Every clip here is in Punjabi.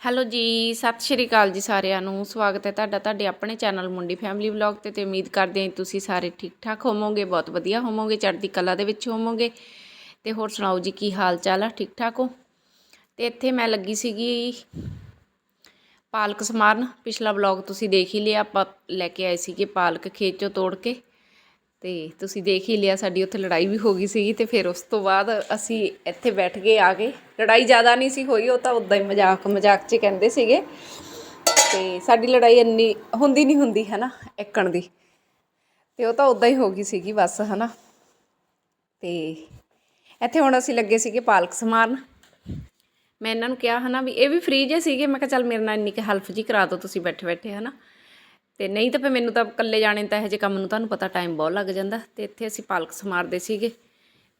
ਹੈਲੋ ਜੀ, ਸਤਿ ਸ਼੍ਰੀ ਅਕਾਲ ਜੀ ਸਾਰਿਆਂ ਨੂੰ। ਸਵਾਗਤ ਹੈ ਤੁਹਾਡਾ ਤੁਹਾਡੇ ਆਪਣੇ ਚੈਨਲ ਮੁੰਡੀ ਫੈਮਿਲੀ ਵਲੌਗ ਤੇ ਤੇ ਉਮੀਦ ਕਰਦੇ ਹਾਂ ਤੁਸੀਂ ਸਾਰੇ ਠੀਕ ਠਾਕ ਹੋਵੋਗੇ, ਬਹੁਤ ਵਧੀਆ ਹੋਵੋਗੇ, ਚੜ੍ਹਦੀ ਕਲਾ ਦੇ ਵਿੱਚ ਹੋਵੋਗੇ। ਤੇ ਹੋਰ ਸੁਣਾਓ ਜੀ, ਕੀ ਹਾਲ ਚਾਲ ਆ? ਠੀਕ ਠਾਕ ਹੋ? ਤੇ ਇੱਥੇ ਮੈਂ ਲੱਗੀ ਸੀਗੀ ਪਾਲਕ ਸਮਾਰਨ। ਪਿਛਲਾ ਵਲੌਗ ਤੁਸੀਂ ਦੇਖ ਹੀ ਲਿਆ, ਆਪਾਂ ਲੈ ਕੇ ਆਏ ਸੀਗੇ ਪਾਲਕ ਖੇਤ ਤੋੜ ਕੇ। ਤੇ ਤੁਸੀਂ ਦੇਖ ਹੀ ਲਿਆ, ਸਾਡੀ ਉੱਥੇ ਲੜਾਈ ਵੀ ਹੋ ਗਈ ਸੀਗੀ ਤੇ ਫਿਰ ਉਸ ਤੋਂ ਬਾਅਦ ਅਸੀਂ ਇੱਥੇ ਬੈਠ ਗਏ ਆ ਗਏ। ਲੜਾਈ ਜ਼ਿਆਦਾ ਨਹੀਂ ਸੀ ਹੋਈ, ਉਹ ਤਾਂ ਉਦਾਂ ਹੀ ਮਜ਼ਾਕ ਮਜ਼ਾਕ 'ਚ ਕਹਿੰਦੇ ਸੀਗੇ। ਤੇ ਸਾਡੀ ਲੜਾਈ ਇੰਨੀ ਹੁੰਦੀ ਨਹੀਂ ਹੁੰਦੀ ਹੈ ਨਾ ਇੱਕਣ ਦੀ। ਤੇ ਉਹ ਤਾਂ ਉਦਾਂ ਹੀ ਹੋ ਗਈ ਸੀਗੀ ਬਸ ਹੈ ਨਾ ਤੇ ਇੱਥੇ ਹੁਣ ਅਸੀਂ ਲੱਗੇ ਸੀਗੇ ਪਾਲਕ ਸਮਾਰਨ। ਮੈਂ ਇਹਨਾਂ ਨੂੰ ਕਿਹਾ, ਹਨਾ, ਵੀ ਇਹ ਵੀ ਫ੍ਰੀ ਜੇ ਸੀਗੇ। ਮੈਂ ਕਿਹਾ, ਚੱਲ ਮੇਰੇ ਨਾਲ ਇੰਨੀ ਕਿ ਹੈਲਪ ਜੀ ਕਰਾ ਦਿਓ, ਤੁਸੀਂ ਬੈਠੇ ਬੈਠੇ ਹਨਾ। ਤੇ ਨਹੀਂ ਤਾਂ ਫਿਰ ਮੈਨੂੰ ਤਾਂ ਇਕੱਲੇ ਜਾਣੇ ਤਾਂ ਇਹੋ ਜਿਹੇ ਕੰਮ ਨੂੰ ਤੁਹਾਨੂੰ ਪਤਾ ਟਾਈਮ ਬਹੁਤ ਲੱਗ ਜਾਂਦਾ। ਤੇ ਇੱਥੇ ਅਸੀਂ ਪਾਲਕ ਸਮਾਰਦੇ ਸੀਗੇ।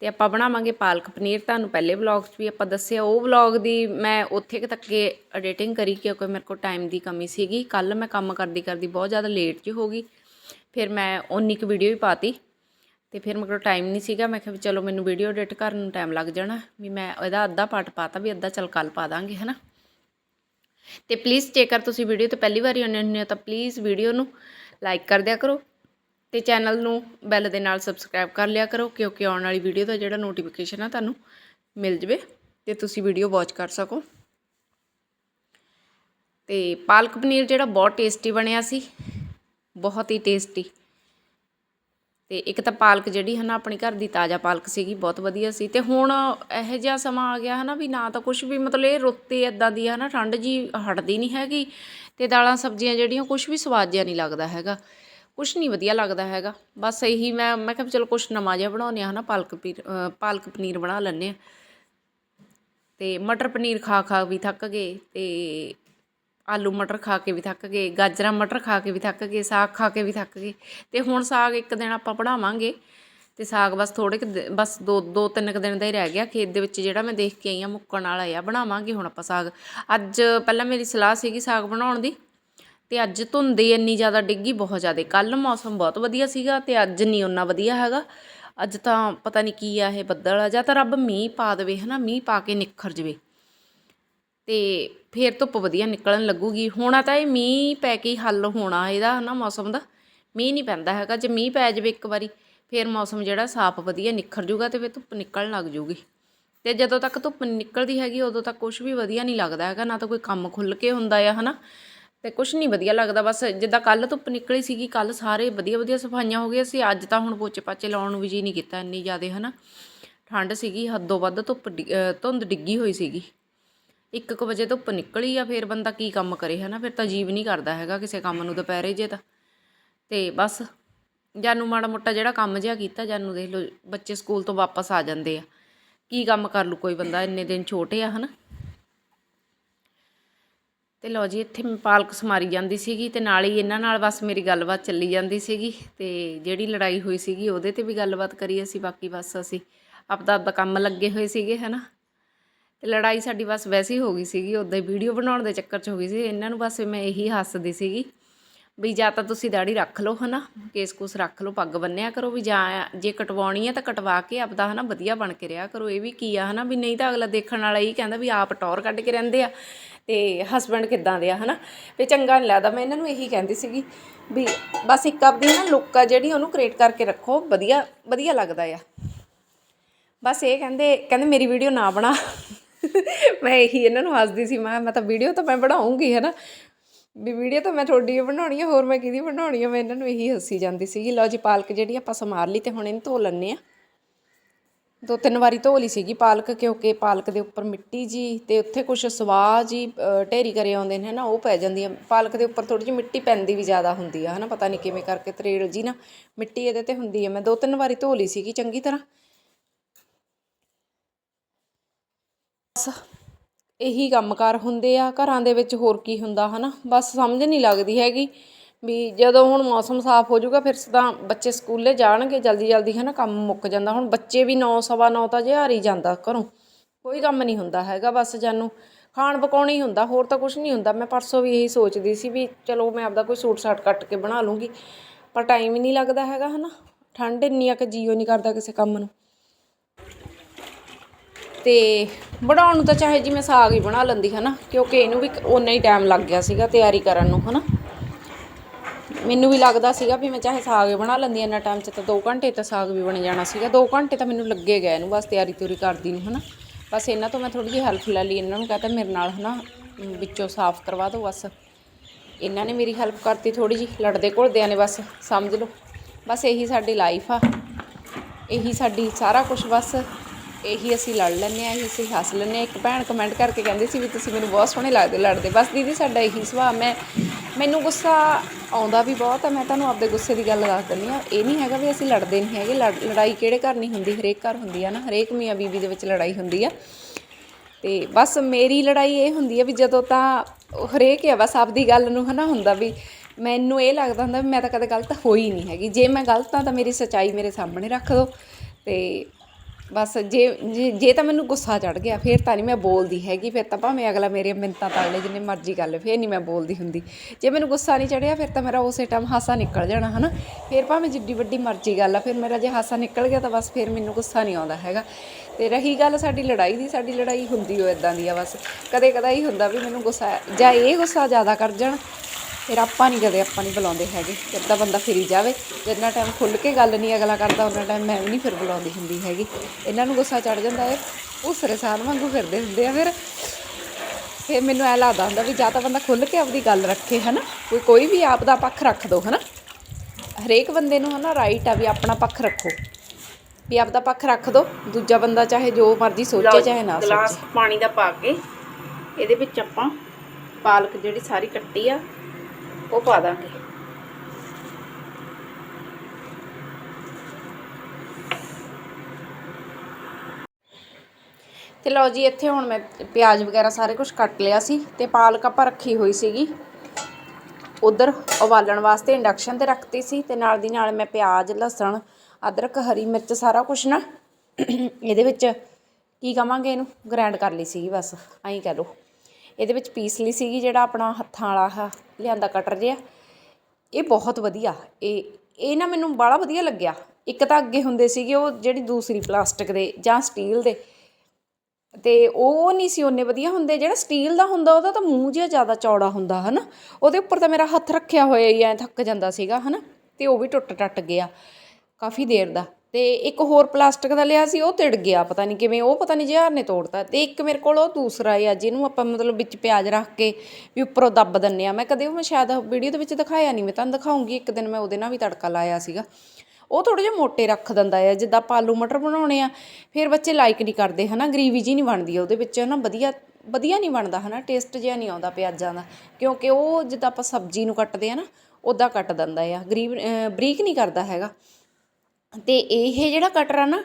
ਤੇ ਆਪਾਂ ਬਣਾਵਾਂਗੇ ਪਾਲਕ ਪਨੀਰ। ਤੁਹਾਨੂੰ ਪਹਿਲੇ ਵਲੌਗ 'ਚ ਵੀ ਆਪਾਂ ਦੱਸਿਆ, ਉਹ ਵਲੌਗ ਦੀ ਮੈਂ ਉੱਥੇ ਕੁ ਤੱਕ ਐਡੀਟਿੰਗ ਕਰੀ ਕਿਉਂਕਿ ਮੇਰੇ ਕੋਲ ਟਾਈਮ ਦੀ ਕਮੀ ਸੀਗੀ। ਕੱਲ ਮੈਂ ਕੰਮ ਕਰਦੀ ਕਰਦੀ ਬਹੁਤ ਜ਼ਿਆਦਾ ਲੇਟ ਜੀ ਹੋ ਗਈ। ਫਿਰ ਮੈਂ ਉਨੀ ਕੁ ਵੀਡੀਓ ਵੀ ਪਾਤੀ। ਤੇ ਫਿਰ ਮੇਰੇ ਕੋਲ ਟਾਈਮ ਨਹੀਂ ਸੀਗਾ। ਮੈਂ ਕਿਹਾ ਵੀ ਚਲੋ ਮੈਨੂੰ ਵੀਡੀਓ ਐਡਿਟ ਕਰਨ ਨੂੰ ਟਾਈਮ ਲੱਗ ਜਾਣਾ। ਵੀ ਮੈਂ ਇਹਦਾ ਅੱਧਾ ਪਾਰਟ ਪਾਤਾ, ਵੀ ਅੱਧਾ ਚਲ ਕੱਲ ਪਾ ਦਾਂਗੇ, ਹਨਾ? ਤੇ ਪਲੀਜ਼ ਜੇਕਰ ਤੁਸੀਂ ਵੀਡੀਓ ਤੇ ਪਹਿਲੀ ਵਾਰੀ ਆਉਂਦੇ ਹੁੰਦੇ ਹੋ ਤਾਂ ਪਲੀਜ਼ ਵੀਡੀਓ ਨੂੰ ਲਾਈਕ ਕਰ ਦਿਆ ਕਰੋ ਤੇ ਚੈਨਲ ਨੂੰ ਬੈਲ ਦੇ ਨਾਲ ਸਬਸਕ੍ਰਾਈਬ ਕਰ ਲਿਆ ਕਰੋ ਕਿਉਂਕਿ ਆਉਣ ਵਾਲੀ ਵੀਡੀਓ ਦਾ ਜਿਹੜਾ ਨੋਟੀਫਿਕੇਸ਼ਨ ਆ ਤੁਹਾਨੂੰ ਮਿਲ ਜਵੇ ਤੇ ਤੁਸੀਂ ਵੀਡੀਓ ਵਾਚ ਕਰ ਸਕੋ। ਤੇ ਪਾਲਕ ਪਨੀਰ ਜਿਹੜਾ ਬਹੁਤ ਟੇਸਟੀ ਬਣਿਆ ਸੀ, ਬਹੁਤ ਹੀ ਟੇਸਟੀ ਤੇ ਇੱਕ ਤਾਂ ਪਾਲਕ ਜਿਹੜੀ ਹੈ ਨਾ ਆਪਣੀ ਘਰ ਦੀ ਤਾਜ਼ਾ ਪਾਲਕ ਸੀਗੀ, ਬਹੁਤ ਵਧੀਆ ਸੀ। ਤੇ ਹੁਣ ਇਹੋ ਜਿਹਾ ਸਮਾਂ ਆ ਗਿਆ ਹੈ ਨਾ ਵੀ ਨਾ ਤਾਂ ਕੁਝ ਵੀ, ਮਤਲਬ ਇਹ ਰੁੱਤੇ ਇਦਾਂ ਦੀ ਹੈ ਨਾ ਠੰਡ ਜੀ ਹਟਦੀ ਨਹੀਂ ਹੈਗੀ ਤੇ ਦਾਲਾਂ ਸਬਜ਼ੀਆਂ ਜਿਹੜੀਆਂ ਕੁਝ ਵੀ ਸਵਾਦ ਜਿਹਾ ਨਹੀਂ ਲੱਗਦਾ ਹੈਗਾ। ਕੁਝ ਨਹੀਂ ਵਧੀਆ ਲੱਗਦਾ ਹੈਗਾ। ਬਸ ਇਹੀ ਮੈਂ ਮੈਂ ਕਿਹਾ ਵੀ ਚਲੋ ਕੁਝ ਨਵਾਂ ਜਿਹਾ ਬਣਾਉਂਦੇ ਆ ਹਨਾ, ਪਾਲਕ ਪੀਰ ਪਾਲਕ ਪਨੀਰ ਬਣਾ ਲੈਂਦੇ ਆ ਤੇ ਮਟਰ ਪਨੀਰ ਖਾ ਖਾ ਵੀ ਥੱਕ ਗਏ ਤੇ ਆਲੂ ਮਟਰ ਖਾ ਕੇ ਵੀ ਥੱਕ ਗਏ, ਗਾਜਰਾਂ ਮਟਰ ਖਾ ਕੇ ਵੀ ਥੱਕ ਗਏ, ਸਾਗ ਖਾ ਕੇ ਵੀ ਥੱਕ ਗਏ। ਤੇ ਹੁਣ ਸਾਗ ਇੱਕ ਦਿਨ ਆਪਾਂ ਬਣਾਵਾਂਗੇ ਤੇ ਸਾਗ ਬਸ ਥੋੜੇ ਬਸ ਦੋ ਦੋ ਤਿੰਨ ਕੁ ਦਿਨ ਦਾ ਹੀ ਰਹਿ ਗਿਆ ਖੇਤ ਦੇ ਵਿੱਚ ਜਿਹੜਾ ਮੈਂ ਦੇਖ ਕੇ ਆਈ ਆ ਮੁੱਕਣ ਵਾਲਾ ਆ, ਬਣਾਵਾਂਗੇ ਹੁਣ ਆਪਾਂ ਸਾਗ। ਅੱਜ ਪਹਿਲਾਂ ਮੇਰੀ ਸਲਾਹ ਸੀਗੀ ਸਾਗ ਬਣਾਉਣ ਦੀ, ਤੇ ਅੱਜ ਧੁੰਦੇ ਇੰਨੀ ਜ਼ਿਆਦਾ ਡਿੱਗੀ ਬਹੁਤ ਜ਼ਿਆਦਾ। ਕੱਲ ਮੌਸਮ ਬਹੁਤ ਵਧੀਆ ਸੀਗਾ ਤੇ ਅੱਜ ਨਹੀਂ ਉਹਨਾਂ ਵਧੀਆ ਹੈਗਾ। ਅੱਜ ਤਾਂ ਪਤਾ ਨਹੀਂ ਕੀ ਆ ਇਹ ਬੱਦਲ ਆ, ਜਾਂ ਤਾਂ ਰੱਬ ਮੀਂਹ ਪਾ ਦੇਵੇ, ਹਨਾ, ਮੀਂਹ ਪਾ ਕੇ ਨਿਖਰ ਜਵੇ। ਤੇ ਫੇਰ ਧੁੱਪ ਵਧੀਆ ਨਿਕਲਣ ਲੱਗੂਗੀ। ਹੋਣਾ ਤਾਂ ਇਹ ਮੀਂਹ ਪੈ ਕੇ ਹੀ ਹੱਲ ਹੋਣਾ, ਇਹਦਾ ਨਾ ਮੌਸਮ ਦਾ ਮੀਂਹ ਨਹੀਂ ਪੈਂਦਾ ਹੈਗਾ। ਜੇ ਮੀਂਹ ਪੈ ਜਾਵੇ ਇੱਕ ਵਾਰੀ, ਫੇਰ ਮੌਸਮ ਜਿਹੜਾ ਸਾਫ਼ ਵਧੀਆ ਨਿਖਰ ਜੂਗਾ ਤੇ ਫੇਰ ਧੁੱਪ ਨਿਕਲਣ ਲੱਗ ਜੂਗੀ। ਤੇ ਜਦੋਂ ਤੱਕ ਧੁੱਪ ਨਿਕਲਦੀ ਹੈਗੀ, ਉਦੋਂ ਤੱਕ ਕੁਝ ਵੀ ਵਧੀਆ ਨਹੀਂ ਲੱਗਦਾ ਹੈਗਾ। ਨਾ ਤਾਂ ਕੋਈ ਕੰਮ ਖੁੱਲ ਕੇ ਹੁੰਦਾ ਆ, ਹਨਾ? ਤੇ ਕੁਝ ਨਹੀਂ ਵਧੀਆ ਲੱਗਦਾ। ਬਸ ਜਿੱਦਾਂ ਕੱਲ ਧੁੱਪ ਨਿਕਲੀ ਸੀਗੀ ਕੱਲ ਸਾਰੇ ਵਧੀਆ ਵਧੀਆ ਸਫਾਈਆਂ ਹੋ ਗਈਆਂ ਸੀ। ਅੱਜ ਤਾਂ ਹੁਣ ਪੋਚੇ ਪਾਚੇ ਲਾਉਣ ਨੂੰ ਵੀ ਜੀ ਨਹੀਂ ਕੀਤਾ ਇੰਨੀ ਜ਼ਿਆਦਾ, ਹਨਾ? ਠੰਡ ਸੀਗੀ, ਹੱਦੋਂ ਵੱਧ ਧੁੱਪ ਡਿ- ਧੁੰਦ ਡਿੱਗੀ ਹੋਈ ਸੀਗੀ। ਇੱਕ ਕੁ ਵਜੇ ਧੁੱਪ ਨਿਕਲੀ ਆ, ਫਿਰ ਬੰਦਾ ਕੀ ਕੰਮ ਕਰੇ, ਹਨਾ? ਫਿਰ ਤਾਂ ਜੀਵ ਨਹੀਂ ਕਰਦਾ ਹੈਗਾ ਕਿਸੇ ਕੰਮ ਨੂੰ ਦੁਪਹਿਰੇ ਜੇ ਤਾਂ। ਤੇ ਬਸ, ਜਾਨੂੰ ਮਾੜਾ ਮੋਟਾ ਜਿਹੜਾ ਕੰਮ ਜਿਹਾ ਕੀਤਾ, ਜਾਨੂੰ ਦੇਖ ਲਓ, ਬੱਚੇ ਸਕੂਲ ਤੋਂ ਵਾਪਸ ਆ ਜਾਂਦੇ ਆ। ਕੀ ਕੰਮ ਕਰ ਲੂ ਕੋਈ ਬੰਦਾ, ਇੰਨੇ ਦਿਨ ਛੋਟੇ ਆ, ਹਨਾ? ਤੇ ਲਓ ਜੀ, ਇੱਥੇ ਪਾਲਕ ਸਮਾਰੀ ਜਾਂਦੀ ਸੀਗੀ ਤੇ ਨਾਲ ਹੀ ਇਹਨਾਂ ਨਾਲ ਬਸ ਮੇਰੀ ਗੱਲਬਾਤ ਚੱਲੀ ਜਾਂਦੀ ਸੀਗੀ ਤੇ ਜਿਹੜੀ ਲੜਾਈ ਹੋਈ ਸੀਗੀ ਉਹਦੇ ਤੇ ਵੀ ਗੱਲਬਾਤ ਕਰੀ ਅਸੀਂ, ਬਾਕੀ ਬਸ ਅਸੀਂ ਆਪਦਾ ਆਪਦਾ ਕੰਮ ਲੱਗੇ ਹੋਏ ਸੀਗੇ, ਹਨਾ? ਤੇ ਲੜਾਈ ਸਾਡੀ ਬਸ ਵੈਸੇ ਹੀ ਹੋ ਗਈ ਸੀਗੀ ਉਦਾਂ ਹੀ ਵੀਡੀਓ ਬਣਾਉਣ ਦੇ ਚੱਕਰ 'ਚ ਹੋ ਗਈ ਸੀ। ਇਹਨਾਂ ਨੂੰ ਬਸ ਮੈਂ ਇਹੀ ਹੱਸਦੀ ਸੀਗੀ ਵੀ ਜਾਂ ਤਾਂ ਤੁਸੀਂ ਦਾੜੀ ਰੱਖ ਲਓ, ਹਨਾ? ਕੇਸ ਕੂਸ ਰੱਖ ਲਓ, ਪੱਗ ਬੰਨਿਆ ਕਰੋ ਵੀ ਜਾਂ ਜੇ ਕਟਵਾਉਣੀ ਹੈ ਤਾਂ ਕਟਵਾ ਕੇ ਆਪਦਾ, ਹਨਾ, ਵਧੀਆ ਬਣ ਕੇ ਰਿਹਾ ਕਰੋ। ਇਹ ਵੀ ਕੀ ਆ, ਹਨਾ, ਵੀ ਨਹੀਂ ਤਾਂ ਅਗਲਾ ਦੇਖਣ ਵਾਲਾ ਹੀ ਕਹਿੰਦਾ ਵੀ ਆਪ ਟੌਰ ਕੱਢ ਕੇ ਰਹਿੰਦੇ ਆ ਤੇ ਹਸਬੰਡ ਕਿੱਦਾਂ ਦੇ ਆ, ਹਨਾ? ਵੀ ਚੰਗਾ ਨਹੀਂ ਲੱਗਦਾ। ਮੈਂ ਇਹਨਾਂ ਨੂੰ ਇਹੀ ਕਹਿੰਦੀ ਸੀਗੀ ਵੀ ਬਸ ਇੱਕ ਆਪਦੀ ਨਾ ਲੁੱਕ ਆ ਜਿਹੜੀ ਉਹਨੂੰ ਕ੍ਰੀਏਟ ਕਰਕੇ ਰੱਖੋ, ਵਧੀਆ ਵਧੀਆ ਲੱਗਦਾ ਆ। ਬਸ ਇਹ ਕਹਿੰਦੇ ਕਹਿੰਦੇ ਮੇਰੀ ਵੀਡੀਓ ਨਾ ਬਣਾ। ਮੈਂ ਇਹੀ ਇਹਨਾਂ ਨੂੰ ਹੱਸਦੀ ਸੀ, ਮੈਂ ਮੈਂ ਤਾਂ ਵੀਡੀਓ ਤਾਂ ਮੈਂ ਬਣਾਉਂਗੀ ਹੈ ਨਾ ਵੀ ਵੀਡੀਓ ਤਾਂ ਮੈਂ ਤੁਹਾਡੀ ਹੀ ਬਣਾਉਣੀ ਆ ਹੋਰ ਮੈਂ ਕਿਹਦੀ ਬਣਾਉਣੀ ਆ ਮੈਂ ਇਹਨਾਂ ਨੂੰ ਇਹੀ ਹੱਸੀ ਜਾਂਦੀ ਸੀਗੀ ਲਓ ਜੀ, ਪਾਲਕ ਜਿਹੜੀ ਆਪਾਂ ਸਮਾਰ ਲਈ ਤੇ ਹੁਣ ਇਹਨੂੰ ਧੋ ਲੈਣੇ ਆ ਦੋ ਤਿੰਨ ਵਾਰੀ ਧੋ ਲਈ ਸੀਗੀ ਪਾਲਕ, ਕਿਉਂਕਿ ਪਾਲਕ ਦੇ ਉੱਪਰ ਮਿੱਟੀ ਜੀ ਤੇ ਉੱਥੇ ਕੁਝ ਸਵਾਹ ਜੀ ਢੇਰੀ ਕਰੇ ਆਉਂਦੇ ਨੇ ਨਾ ਉਹ ਪੈ ਜਾਂਦੀ ਆ। ਪਾਲਕ ਦੇ ਉੱਪਰ ਥੋੜੀ ਜਿਹੀ ਮਿੱਟੀ ਪੈਂਦੀ ਵੀ ਜ਼ਿਆਦਾ ਹੁੰਦੀ ਆ, ਹਨਾ, ਪਤਾ ਨਹੀਂ ਕਿਵੇਂ ਕਰਕੇ ਤਰੇੜ ਜੀ ਨਾ ਮਿੱਟੀ ਇਹਦੇ ਤੇ ਹੁੰਦੀ ਆ। ਮੈਂ ਦੋ ਤਿੰਨ ਵਾਰੀ ਧੋ ਲਈ ਸੀਗੀ ਚੰਗੀ ਤਰ੍ਹਾਂ। ਬਸ ਇਹੀ ਕੰਮਕਾਰ ਹੁੰਦੇ ਆ, ਘਰਾਂ ਦੇ ਵਿੱਚ ਹੋਰ ਕੀ ਹੁੰਦਾ ਹਨਾ? ਬਸ ਸਮਝ ਨਹੀਂ ਲੱਗਦੀ ਹੈਗੀ ਵੀ ਜਦੋਂ ਹੁਣ ਮੌਸਮ ਸਾਫ਼ ਹੋ ਜਾਊਗਾ, ਫਿਰ ਤਾਂ ਬੱਚੇ ਸਕੂਲੇ ਜਾਣਗੇ ਜਲਦੀ ਜਲਦੀ ਹਨਾ, ਕੰਮ ਮੁੱਕ ਜਾਂਦਾ। ਹੁਣ ਬੱਚੇ ਵੀ 9 ਸਵਾ 9 ਤਾਂ ਜਿਹਾਰ ਹੀ ਜਾਂਦਾ ਘਰੋਂ। ਕੋਈ ਕੰਮ ਨਹੀਂ ਹੁੰਦਾ ਹੈਗਾ ਬਸ ਜਾਨੂੰ। ਖਾਣ ਪਕਾਉਣਾ ਹੀ ਹੁੰਦਾ, ਹੋਰ ਤਾਂ ਕੁਝ ਨਹੀਂ ਹੁੰਦਾ। ਮੈਂ ਪਰਸੋਂ ਵੀ ਇਹੀ ਸੋਚਦੀ ਸੀ ਵੀ ਚਲੋ ਮੈਂ ਆਪਦਾ ਕੋਈ ਸੂਟ ਸਾਟ ਕੱਟ ਕੇ ਬਣਾ ਲੂੰਗੀ, ਪਰ ਟਾਈਮ ਹੀ ਨਹੀਂ ਲੱਗਦਾ ਹੈਗਾ ਹਨਾ। ਠੰਡ ਇੰਨੀ ਆ ਕਿ ਜੀਓ ਨਹੀਂ ਕਰਦਾ ਕਿਸੇ ਕੰਮ ਨੂੰ। ਤੇ ਬਣਾਉਣ ਨੂੰ ਤਾਂ ਚਾਹੇ ਜੀ ਮੈਂ ਸਾਗ ਹੀ ਬਣਾ ਲੈਂਦੀ ਹਨਾ? ਕਿਉਂਕਿ ਇਹਨੂੰ ਵੀ ਓਨਾ ਹੀ ਟਾਈਮ ਲੱਗ ਗਿਆ ਸੀਗਾ ਤਿਆਰੀ ਕਰਨ ਨੂੰ ਹਨਾ? ਮੈਨੂੰ ਵੀ ਲੱਗਦਾ ਸੀਗਾ ਵੀ ਮੈਂ ਚਾਹੇ ਸਾਗ ਹੀ ਬਣਾ ਲੈਂਦੀ ਇੰਨਾ ਟਾਈਮ 'ਚ ਤਾਂ 2 ਘੰਟੇ ਤਾਂ ਸਾਗ ਵੀ ਬਣ ਜਾਣਾ ਸੀਗਾ। 2 ਘੰਟੇ ਤਾਂ ਮੈਨੂੰ ਲੱਗੇ ਗਏ ਇਹਨੂੰ ਬਸ ਤਿਆਰੀ ਤੁਰੀ ਕਰਦੀ ਨੂੰ ਹਨਾ? ਬਸ ਇਹਨਾਂ ਤੋਂ ਮੈਂ ਥੋੜੀ ਜਿਹੀ ਹੈਲਪ ਲੈ ਲਈ ਇਹਨਾਂ ਨੂੰ ਕਹਤਾ ਮੇਰੇ ਨਾਲ ਹਨਾ? ਅਮ, ਵਿੱਚੋਂ ਸਾਫ਼ ਕਰਵਾ ਦਿਓ ਬਸ। ਇਹਨਾਂ ਨੇ ਮੇਰੀ ਹੈਲਪ ਕਰਤੀ ਥੋੜੀ ਜਿਹੀ ਲੜਦੇ ਘੁਲਦਿਆਂ ਨੇ ਬਸ ਸਮਝ ਲਓ। ਬਸ ਇਹੀ ਸਾਡੀ ਲਾਈਫ ਆ। ਇਹੀ ਸਾਡੀ ਸਾਰਾ ਕੁਝ ਬਸ। ਇਹੀ ਅਸੀਂ ਲੜ ਲੈਂਦੇ ਆ ਇਹੀ ਅਸੀਂ ਹੱਸ ਲੈਂਦੇ ਹਾਂ। ਇੱਕ ਭੈਣ ਕਮੈਂਟ ਕਰਕੇ ਕਹਿੰਦੀ ਸੀ ਵੀ ਤੁਸੀਂ ਮੈਨੂੰ ਬਹੁਤ ਸੋਹਣੇ ਲੱਗਦੇ, ਲੜਦੇ। ਬਸ ਦੀਦੀ, ਸਾਡਾ ਇਹੀ ਸੁਭਾਅ। ਮੈਂ, ਮੈਨੂੰ ਗੁੱਸਾ ਆਉਂਦਾ ਵੀ ਬਹੁਤ ਆ, ਮੈਂ ਤੁਹਾਨੂੰ ਆਪਦੇ ਗੁੱਸੇ ਦੀ ਗੱਲ ਦੱਸ ਦਿੰਦੀ ਆ ਇਹ ਨਹੀਂ ਹੈਗਾ ਵੀ ਅਸੀਂ ਲੜਦੇ ਨਹੀਂ ਹੈਗੇ। ਲੜ- ਲੜਾਈ ਕਿਹੜੇ ਘਰ ਨਹੀਂ ਹੁੰਦੀ? ਹਰੇਕ ਘਰ ਹੁੰਦੀ ਆ ਨਾ। ਹਰੇਕ ਮੀਆਂ ਬੀਵੀ ਦੇ ਵਿੱਚ ਲੜਾਈ ਹੁੰਦੀ ਆ। ਤੇ ਬਸ ਮੇਰੀ ਲੜਾਈ ਇਹ ਹੁੰਦੀ ਹੈ ਵੀ ਜਦੋਂ ਤਾਂ ਹਰੇਕ ਆ, ਬਸ ਆਪਦੀ ਗੱਲ ਨੂੰ ਹਨਾ ਹੁੰਦਾ ਵੀ ਮੈਨੂੰ ਇਹ ਲੱਗਦਾ ਹੁੰਦਾ ਵੀ ਮੈਂ ਤਾਂ ਕਦੇ ਗਲਤ ਹੋਈ ਨਹੀਂ ਹੈਗੀ। ਜੇ ਮੈਂ ਗਲਤ ਹਾਂ ਤਾਂ ਮੇਰੀ ਸੱਚਾਈ ਮੇਰੇ ਸਾਹਮਣੇ ਰੱਖ ਦਿਓ। ਤੇ ਬਸ ਜੇ, ਜੇ- ਜੇ ਤਾਂ ਮੈਨੂੰ ਗੁੱਸਾ ਚੜ ਗਿਆ, ਫਿਰ ਤਾਂ ਨਹੀਂ ਮੈਂ ਬੋਲਦੀ ਹੈਗੀ, ਫਿਰ ਤਾਂ ਭਾਵੇਂ ਅਗਲਾ ਮੇਰੀਆਂ ਮਿੰਤਾਂ ਤਾੜ ਲੈ ਜਿੰਨੇ ਮਰਜ਼ੀ ਕਰ ਲੈ ਫਿਰ ਨਹੀਂ ਮੈਂ ਬੋਲਦੀ ਹੁੰਦੀ। ਜੇ ਮੈਨੂੰ ਗੁੱਸਾ ਨਹੀਂ ਚੜਿਆ ਫਿਰ ਤਾਂ ਮੇਰਾ ਉਸੇ ਟਾਈਮ ਹਾਸਾ ਨਿਕਲ ਜਾਣਾ, ਹਨਾ? ਫਿਰ ਭਾਵੇਂ ਜਿੱਡੀ ਵੱਡੀ ਮਰਜ਼ੀ ਗੱਲ ਆ, ਫਿਰ ਮੇਰਾ ਜੇ ਹਾਸਾ ਨਿਕਲ ਗਿਆ, ਤਾਂ ਬਸ ਫਿਰ ਮੈਨੂੰ ਗੁੱਸਾ ਨਹੀਂ ਆਉਂਦਾ ਹੈਗਾ। ਤੇ ਰਹੀ ਗੱਲ ਸਾਡੀ ਲੜਾਈ ਦੀ, ਸਾਡੀ ਲੜਾਈ ਹੁੰਦੀ ਹੋ ਇਦਾਂ ਦੀ ਆ ਬਸ। ਕਦੇ ਕਦਾ ਹੀ ਹੁੰਦਾ ਵੀ ਮੈਨੂੰ ਗੁੱਸਾ, ਜਾਂ ਇਹ ਗੁੱਸਾ ਜ਼ਿਆਦਾ ਕਰ ਜਾਣ ਫਿਰ ਆਪਾਂ ਨਹੀਂ ਕਦੇ ਆਪਾਂ ਨਹੀਂ ਬੁਲਾਉਂਦੇ ਹੈਗੇ। ਤਾਂ ਬੰਦਾ ਫਿਰੀ ਜਾਵੇ ਜਿੰਨਾ ਟਾਈਮ ਖੁੱਲ ਕੇ ਗੱਲ ਨਹੀਂ ਅਗਲਾ ਕਰਦਾ ਉਹਨਾਂ ਟਾਈਮ ਮੈਂ ਵੀ ਨਹੀਂ ਫਿਰ ਬੁਲਾਉਂਦੀ ਹੁੰਦੀ ਹੈਗੀ। ਇਹਨਾਂ ਨੂੰ ਗੁੱਸਾ ਚੜ ਜਾਂਦਾ ਹੈ ਉਸਰੇ ਸਾਨ ਵਾਂਗੂ ਫਿਰਦੇ ਹੁੰਦੇ ਆ ਫਿਰ। ਫਿਰ ਮੈਨੂੰ ਐ ਲੱਗਦਾ ਹੁੰਦਾ ਵੀ ਜਾਂ ਤਾਂ ਬੰਦਾ ਖੁੱਲ ਕੇ ਆਪਦੀ ਗੱਲ ਰੱਖੇ ਹਨਾ? ਕੋਈ ਕੋਈ ਵੀ ਆਪ ਦਾ ਪੱਖ ਰੱਖ ਦੋ ਹਨਾ? ਹਰੇਕ ਬੰਦੇ ਨੂੰ ਹਨਾ ਰਾਈਟ ਆ ਵੀ ਆਪਣਾ ਪੱਖ ਰੱਖੋ। ਵੀ ਆਪਦਾ ਪੱਖ ਰੱਖ ਦੋ ਦੂਜਾ ਬੰਦਾ ਚਾਹੇ ਜੋ ਮਰਜ਼ੀ ਸੋਚੇ ਚਾਹੇ ਨਾ ਗਲਾਸ ਸੋਚੇ ਪਾਣੀ ਦਾ ਪਾ ਕੇ ਇਹਦੇ ਵਿੱਚ ਆਪਾਂ ਪਾਲਕ ਜਿਹੜੀ ਸਾਰੀ ਕੱਟੀ ਆ ਉਹ ਪਾ ਦਾਂਗੇ। ਤੇ ਲਓ ਜੀ, ਇੱਥੇ ਹੁਣ ਮੈਂ ਪਿਆਜ਼ ਵਗੈਰਾ ਸਾਰੇ ਕੁਝ ਕੱਟ ਲਿਆ ਸੀ ਤੇ ਪਾਲਕ ਆਪਾਂ ਰੱਖੀ ਹੋਈ ਸੀਗੀ। ਉਧਰ ਉਬਾਲਣ ਵਾਸਤੇ ਇੰਡਕਸ਼ਨ ਤੇ ਰੱਖਤੀ ਸੀ ਤੇ ਨਾਲ ਦੀ ਨਾਲ ਮੈਂ ਪਿਆਜ਼, ਲਸਣ, ਅਦਰਕ, ਹਰੀ ਮਿਰਚ ਸਾਰਾ ਕੁਝ ਨਾ ਇਹਦੇ ਵਿੱਚ ਕੀ ਕਵਾਂਗੇ ਇਹਨੂੰ? ਗ੍ਰਾਈਂਡ ਕਰ ਲਈ ਸੀਗੀ ਬਸ, ਐਂ ਕਹਿ ਲਓ। ਇਹਦੇ ਵਿੱਚ ਪੀਸ ਲਈ ਸੀਗੀ ਜਿਹੜਾ ਆਪਣਾ ਹੱਥਾਂ ਵਾਲਾ ਆਹ ਲਿਆਂਦਾ ਕਟਰ ਜਿਹਾ। ਇਹ ਬਹੁਤ ਵਧੀਆ। ਇਹ ਇਹ ਨਾ ਮੈਨੂੰ ਬੜਾ ਵਧੀਆ ਲੱਗਿਆ। ਇੱਕ ਤਾਂ ਅੱਗੇ ਹੁੰਦੇ ਸੀਗੇ ਉਹ ਜਿਹੜੀ ਦੂਸਰੀ ਪਲਾਸਟਿਕ ਦੇ ਜਾਂ ਸਟੀਲ ਦੇ। ਤੇ ਉਹ ਨਹੀਂ ਸੀ ਉਹਨੇ ਵਧੀਆ ਹੁੰਦੇ। ਜਿਹੜਾ ਸਟੀਲ ਦਾ ਹੁੰਦਾ, ਉਹਦਾ ਤਾਂ ਮੂੰਹ ਜਿਹਾ ਜ਼ਿਆਦਾ ਚੌੜਾ ਹੁੰਦਾ, ਹਨਾ। ਉਹਦੇ ਉੱਪਰ ਤਾਂ ਮੇਰਾ ਹੱਥ ਰੱਖਿਆ ਹੋਇਆ ਹੀ ਐ ਥੱਕ ਜਾਂਦਾ ਸੀਗਾ, ਹਨਾ। ਤੇ ਉਹ ਵੀ ਟੁੱਟ ਟੱਟ ਗਿਆ। ਕਾਫੀ ਦੇਰ ਦਾ। ਅਤੇ ਇੱਕ ਹੋਰ ਪਲਾਸਟਿਕ ਦਾ ਲਿਆ ਸੀ, ਉਹ ਤਿੜ ਗਿਆ, ਪਤਾ ਨਹੀਂ ਕਿਵੇਂ, ਉਹ ਪਤਾ ਨਹੀਂ ਜਿਹਾਰ ਨੇ ਤੋੜਤਾ। ਅਤੇ ਇੱਕ ਮੇਰੇ ਕੋਲ ਉਹ ਦੂਸਰਾ ਆ, ਜਿਹਨੂੰ ਆਪਾਂ ਮਤਲਬ ਵਿੱਚ ਪਿਆਜ਼ ਰੱਖ ਕੇ ਵੀ ਉੱਪਰੋਂ ਦੱਬ ਦਿੰਦੇ ਹਾਂ ਮੈਂ ਕਦੇ ਉਹ ਮੈਂ ਸ਼ਾਇਦ ਵੀਡੀਓ ਦੇ ਵਿੱਚ ਦਿਖਾਇਆ ਨਹੀਂ ਮੈਂ ਤੁਹਾਨੂੰ ਦਿਖਾਉਂਗੀ। ਇੱਕ ਦਿਨ ਮੈਂ ਉਹਦੇ ਨਾਲ ਵੀ ਤੜਕਾ ਲਾਇਆ ਸੀਗਾ। ਉਹ ਥੋੜੇ ਜਿਹਾ ਮੋਟੇ ਰੱਖ ਦਿੰਦਾ ਆ, ਜਿੱਦਾਂ ਆਪਾਂ ਆਲੂ ਮਟਰ ਬਣਾਉਣੇ ਆ, ਫਿਰ ਬੱਚੇ ਲਾਈਕ ਨਹੀਂ ਕਰਦੇ, ਹਨਾ, ਗਰੀਵੀ ਜੀ ਨਹੀਂ ਬਣਦੀ ਉਹਦੇ ਵਿੱਚ ਨਾ ਵਧੀਆ ਵਧੀਆ ਨਹੀਂ ਬਣਦਾ, ਹਨਾ, ਟੇਸਟ ਜਿਹਾ ਨਹੀਂ ਆਉਂਦਾ ਪਿਆਜ਼ਾਂ ਦਾ। ਕਿਉਂਕਿ ਉਹ ਜਿੱਦਾਂ ਆਪਾਂ ਸਬਜ਼ੀ ਨੂੰ ਕੱਟਦੇ ਆ ਨਾ ਉਦਾਂ ਕੱਟ ਦਿੰਦਾ ਆ। ਗਰੀਬ ਬਰੀਕ ਨਹੀਂ ਕਰਦਾ ਹੈਗਾ। ਅਤੇ ਇਹ ਜਿਹੜਾ ਕਟਰ ਆ ਨਾ,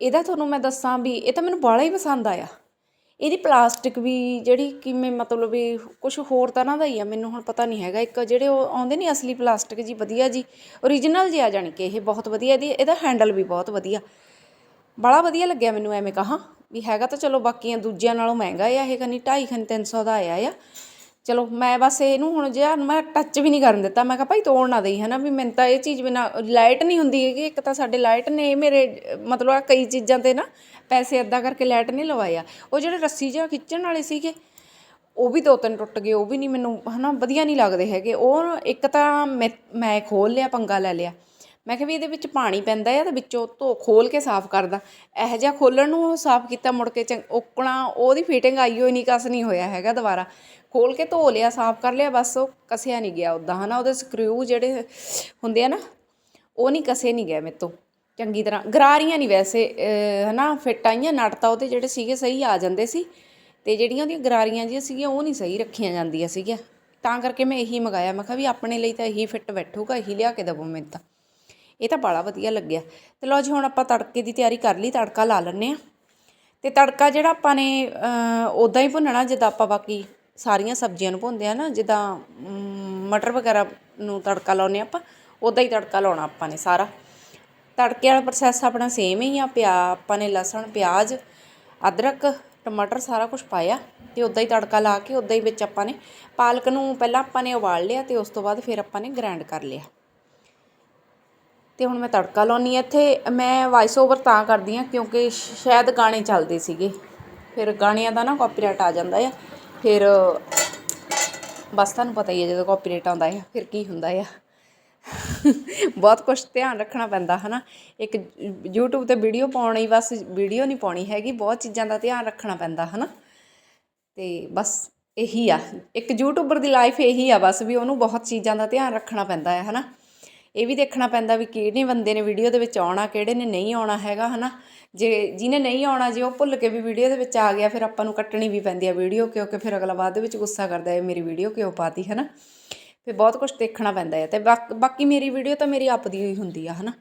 ਇਹਦਾ ਤੁਹਾਨੂੰ ਮੈਂ ਦੱਸਾਂ ਵੀ ਇਹ ਤਾਂ ਮੈਨੂੰ ਬੜਾ ਹੀ ਪਸੰਦ ਆਇਆ। ਇਹਦੀ ਪਲਾਸਟਿਕ ਵੀ ਜਿਹੜੀ ਕਿਵੇਂ ਮਤਲਬ ਵੀ ਕੁਝ ਹੋਰ ਤਰ੍ਹਾਂ ਦਾ ਹੀ ਆ, ਮੈਨੂੰ ਹੁਣ ਪਤਾ ਨਹੀਂ ਹੈਗਾ। ਇੱਕ ਜਿਹੜੇ ਉਹ ਆਉਂਦੇ ਨਹੀਂ ਅਸਲੀ ਪਲਾਸਟਿਕ ਜੀ, ਵਧੀਆ ਜੀ ਓਰੀਜਨਲ ਜੀ ਆ ਜਾਣੀ ਕਿ ਇਹ ਬਹੁਤ ਵਧੀਆ, ਇਹਦੀ, ਇਹਦਾ ਹੈਂਡਲ ਵੀ ਬਹੁਤ ਵਧੀਆ। ਬੜਾ ਵਧੀਆ ਲੱਗਿਆ ਮੈਨੂੰ ਐਵੇਂ ਕਹਾ। ਵੀ ਹੈਗਾ ਤਾਂ ਚਲੋ ਬਾਕੀਆਂ ਦੂਜਿਆਂ ਨਾਲੋਂ ਮਹਿੰਗਾ ਆ, ਇਹ ਖਨੀ 2.5 ਖਨੀ 300 ਦਾ ਆਇਆ ਆ। ਚਲੋ, ਮੈਂ ਬਸ ਇਹਨੂੰ ਹੁਣ ਜਿਹਾ ਮੈਂ ਟੱਚ ਵੀ ਨਹੀਂ ਕਰਨ ਦਿੱਤਾ। ਮੈਂ ਕਿਹਾ ਭਾਈ ਤੋੜ ਨਾ ਦੇਈ, ਹਨਾ, ਵੀ ਮੈਨੂੰ ਤਾਂ ਇਹ ਚੀਜ਼ ਬਿਨਾ ਲਾਈਟ ਨਹੀਂ ਹੁੰਦੀ ਹੈਗੀ। ਇੱਕ ਤਾਂ ਸਾਡੇ ਲਾਈਟ ਨੇ ਮੇਰੇ, ਮਤਲਬ ਆ ਕਈ ਚੀਜ਼ਾਂ ਤੇ ਨਾ ਪੈਸੇ ਅੱਦਾ ਕਰਕੇ ਲਾਈਟ ਨਹੀਂ ਲਵਾਇਆ। ਉਹ ਜਿਹੜੇ ਰੱਸੀ ਜਿਹਾ ਖਿੱਚਣ ਵਾਲੇ ਸੀਗੇ, ਉਹ ਵੀ ਦੋ ਤਿੰਨ ਟੁੱਟ ਗਏ, ਉਹ ਵੀ ਨਹੀਂ ਮੈਨੂੰ, ਹਨਾ, ਵਧੀਆ ਨਹੀਂ ਲੱਗਦੇ ਹੈਗੇ। ਉਹ ਇੱਕ ਤਾਂ ਮੈਂ ਮੈਂ ਖੋਲ ਲਿਆ, ਪੰਗਾ ਲੈ ਲਿਆ। ਮੈਂ ਕਿਹਾ ਵੀ ਇਹਦੇ ਵਿੱਚ ਪਾਣੀ ਪੈਂਦਾ ਆ ਤੇ ਵਿੱਚੋਂ ਧੋ ਖੋਲ ਕੇ ਸਾਫ਼ ਕਰਦਾ। ਇਹੋ ਜਿਹਾ ਖੋਲਣ ਨੂੰ ਉਹ ਸਾਫ਼ ਕੀਤਾ ਮੁੜ ਕੇ ਚੰ ਓਕਣਾ ਉਹਦੀ ਫਿਟਿੰਗ ਆਈ ਹੋਈ ਨਹੀਂ ਕਸ ਨਹੀਂ ਹੋਇਆ ਹੈਗਾ ਦੁਬਾਰਾ। ਖੋਲ ਕੇ ਧੋ ਲਿਆ ਸਾਫ਼ ਕਰ ਲਿਆ ਬਸ ਉਹ ਕਸਿਆ ਨਹੀਂ ਗਿਆ ਉਦਾਂ ਹਨਾ? ਉਹਦੇ ਸਕਰੂ ਜਿਹੜੇ ਹੁੰਦੇ ਆ ਨਾ ਉਹ ਨਹੀਂ ਕਸੇ ਨਹੀਂ ਗਏ ਮੇਰੇ ਤੋਂ ਚੰਗੀ ਤਰ੍ਹਾਂ ਗਰਾਰੀਆਂ ਨਹੀਂ ਵੈਸੇ ਅਹ, ਹਨਾ? ਫਿੱਟ ਆਈਆਂ ਨਟ ਤਾਂ ਉਹਦੇ ਜਿਹੜੇ ਸੀਗੇ ਸਹੀ ਆ ਜਾਂਦੇ ਸੀ। ਤੇ ਜਿਹੜੀਆਂ ਉਹਦੀਆਂ ਗਰਾਰੀਆਂ ਜਿਹੀਆਂ ਸੀਗੀਆਂ ਉਹ ਨਹੀਂ ਸਹੀ ਰੱਖੀਆਂ ਜਾਂਦੀਆਂ ਸੀਗੀਆਂ। ਤਾਂ ਕਰਕੇ ਮੈਂ ਇਹੀ ਮੰਗਾਇਆ ਮੈਂ ਕਿਹਾ ਵੀ ਆਪਣੇ ਲਈ ਤਾਂ ਇਹੀ ਫਿੱਟ ਬੈਠੂਗਾ ਇਹੀ ਲਿਆ ਕੇ ਦੇਵੋ ਮੈਨੂੰ ਤਾਂ। ਇਹ ਤਾਂ ਬੜਾ ਵਧੀਆ ਲੱਗਿਆ। ਤੇ ਲਓ ਜੀ ਹੁਣ ਆਪਾਂ ਤੜਕੇ ਦੀ ਤਿਆਰੀ ਕਰ ਲਈ ਤੜਕਾ ਲਾ ਲੈਂਦੇ ਆ ਤੇ ਤੜਕਾ ਜਿਹੜਾ ਆਪਾਂ ਨੇ ਉਦਾਂ ਹੀ ਭੁੰਨਣਾ ਜਿੱਦਾਂ ਆਪਾਂ ਬਾਕੀ ਸਾਰੀਆਂ ਸਬਜ਼ੀਆਂ ਨੂੰ ਭੁੰਨਦੇ ਆ ਨਾ, ਜਿੱਦਾਂ ਮਟਰ ਵਗੈਰਾ ਨੂੰ ਤੜਕਾ ਲਾਉਨੇ ਆਪਾਂ ਉਦਾਂ ਹੀ ਤੜਕਾ ਲਾਉਣਾ ਆਪਾਂ ਨੇ ਸਾਰਾ। ਤੜਕੇ ਵਾਲਾ ਪ੍ਰੋਸੈਸ ਆਪਣਾ ਸੇਮ ਹੀ ਆ, ਪਿਆ, ਆਪਾਂ ਨੇ ਲਸਣ, ਪਿਆਜ਼, ਅਦਰਕ, ਟਮਾਟਰ ਸਾਰਾ ਕੁਝ ਪਾਇਆ ਤੇ ਉਦਾਂ ਹੀ ਤੜਕਾ ਲਾ ਕੇ ਉਦਾਂ ਹੀ ਵਿੱਚ ਆਪਾਂ ਨੇ ਪਾਲਕ ਨੂੰ ਪਹਿਲਾਂ ਆਪਾਂ ਨੇ ਉਬਾਲ ਲਿਆ ਤੇ ਉਸ ਤੋਂ ਬਾਅਦ ਫਿਰ ਆਪਾਂ ਨੇ ਗ੍ਰਾਈਂਡ ਕਰ ਲਿਆ। ਤੇ ਹੁਣ ਮੈਂ ਤੜਕਾ ਲਾਉਣੀ ਆ ਇੱਥੇ, ਮੈਂ ਵਾਇਸ ਓਵਰ ਤਾਂ ਕਰਦੀ ਆ ਕਿਉਂਕਿ ਸ਼ਾਇਦ ਗਾਣੇ ਚੱਲਦੇ ਸੀਗੇ। ਫਿਰ ਗਾਣਿਆਂ ਦਾ ਨਾ ਕਾਪੀਰਾਈਟ ਆ ਜਾਂਦਾ ਆ। ਫਿਰ ਬਸ ਤੁਹਾਨੂੰ ਪਤਾ ਹੀ ਹੈ ਜਦੋਂ ਕਾਪੀਰਾਈਟ ਆਉਂਦਾ ਹੈ ਫਿਰ ਕੀ ਹੁੰਦਾ ਆ। ਬਹੁਤ ਕੁਝ ਧਿਆਨ ਰੱਖਣਾ ਪੈਂਦਾ, ਹਨਾ। ਇੱਕ YouTube ਤੇ ਵੀਡੀਓ ਪਾਉਣੀ, ਬਸ ਵੀਡੀਓ ਨਹੀਂ ਪਾਉਣੀ ਹੈਗੀ, ਬਹੁਤ ਚੀਜ਼ਾਂ ਦਾ ਧਿਆਨ ਰੱਖਣਾ ਪੈਂਦਾ, ਹਨਾ। ਤੇ ਬਸ ਇਹੀ ਆ। ਇੱਕ ਯੂਟਿਊਬਰ ਦੀ ਲਾਈਫ ਇਹੀ ਆ, ਬਸ ਵੀ ਉਹਨੂੰ ਬਹੁਤ ਚੀਜ਼ਾਂ ਦਾ ਧਿਆਨ ਰੱਖਣਾ ਪੈਂਦਾ ਹੈ ਹਨਾ। ਇਹ ਵੀ ਦੇਖਣਾ ਪੈਂਦਾ ਵੀ ਕਿਹੜੇ ਬੰਦੇ ਨੇ ਵੀਡੀਓ ਦੇ ਵਿੱਚ ਆਉਣਾ, ਕਿਹੜੇ ਨੇ ਨਹੀਂ ਆਉਣਾ ਹੈਗਾ, ਹਨਾ। ਜੇ ਜਿਹਨੇ ਨਹੀਂ ਆਉਣਾ ਜੇ ਉਹ ਭੁੱਲ ਕੇ ਵੀ ਵੀਡੀਓ ਦੇ ਵਿੱਚ ਆ ਗਿਆ, ਫਿਰ ਆਪਾਂ ਨੂੰ ਕੱਟਣੀ ਵੀ ਪੈਂਦੀ ਆ ਵੀਡੀਓ, ਕਿਉਂਕਿ ਫਿਰ ਅਗਲਾ ਬਾਅਦ ਦੇ ਵਿੱਚ ਗੁੱਸਾ ਕਰਦਾ ਹੈ, ਮੇਰੀ ਵੀਡੀਓ ਕਿਉਂ ਪਾਤੀ ਨਾ ਫਿਰ ਬਹੁਤ ਕੁਝ ਦੇਖਣਾ ਪੈਂਦਾ ਹੈ ਤੇ ਬਾਕ- ਬਾਕੀ ਮੇਰੀ ਵੀਡੀਓ ਤਾਂ ਮੇਰੀ ਆਪ ਦੀ ਹੋਈ ਹੁੰਦੀ ਆ, ਹਨਾ?